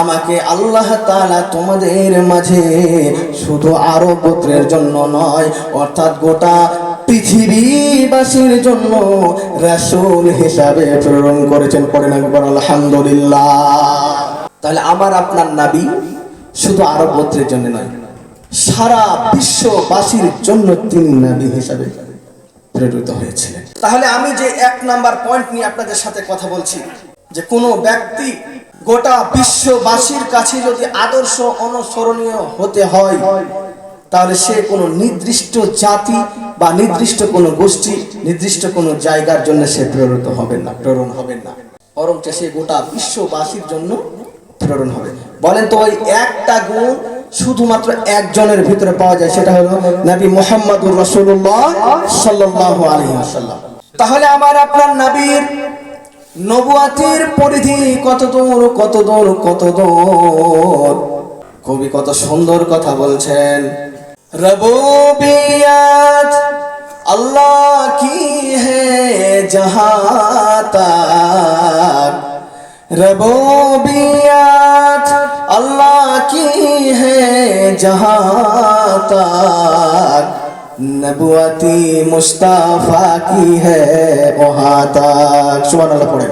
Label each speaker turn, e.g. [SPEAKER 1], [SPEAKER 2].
[SPEAKER 1] আমাকে আল্লাহ তাআলা তোমাদের মাঝে শুধু আরব গোত্রের জন্য নয়, অর্থাৎ গোটা পৃথিবীবাসীর জন্য রাসূল হিসাবে প্রেরণ করেছেন। পড়েন একবার, আলহামদুলিল্লাহ। তাহলে আমার আপনার নাবি শুধু আরব গোত্রের জন্য নয়, সারা বিশ্ববাসীর জন্য তিনি নাবি হিসাবে প্রেরিত হয়েছিলেন। তাহলে আমি যে এক নাম্বার পয়েন্ট নিয়ে আপনাদের সাথে কথা বলছি, যে কোনো ব্যক্তি গোটা বিশ্ববাসীর কাছে যদি আদর্শ অনুসরণীয় হতে হয়, তাহলে সে কোনো নির্দিষ্ট জাতি বা নির্দিষ্ট কোনো গোষ্ঠী, নির্দিষ্ট কোনো জায়গার জন্য সে প্রেরিত হবেন না, প্রেরণ হবেন না। বরঞ্চ সে গোটা বিশ্ববাসীর জন্য প্রেরণ হবে। বলেন তো ওই একটা গুণ শুধুমাত্র একজনের ভিতরে পাওয়া যায়, সেটা হলো নবী মোহাম্মদুর রসুল্লাহ সাল্লাল্লাহু আলাইহি ওয়াসাল্লাম। তাহলে আমার আপনার নবীর নবুয়াতির পরিধি কত দূর কত দূর কত দূর? কবি কত সুন্দর কথা বলছেন। রবুবিয়াত, আল্লাহ কি হে জহাতা রবুবিয়াত, আল্লাহ কি হে জহাতা নবুয়াতি মুস্তাফা কি হ্যাঁ ওহা তাক সুবহানাল্লাহ পড়ে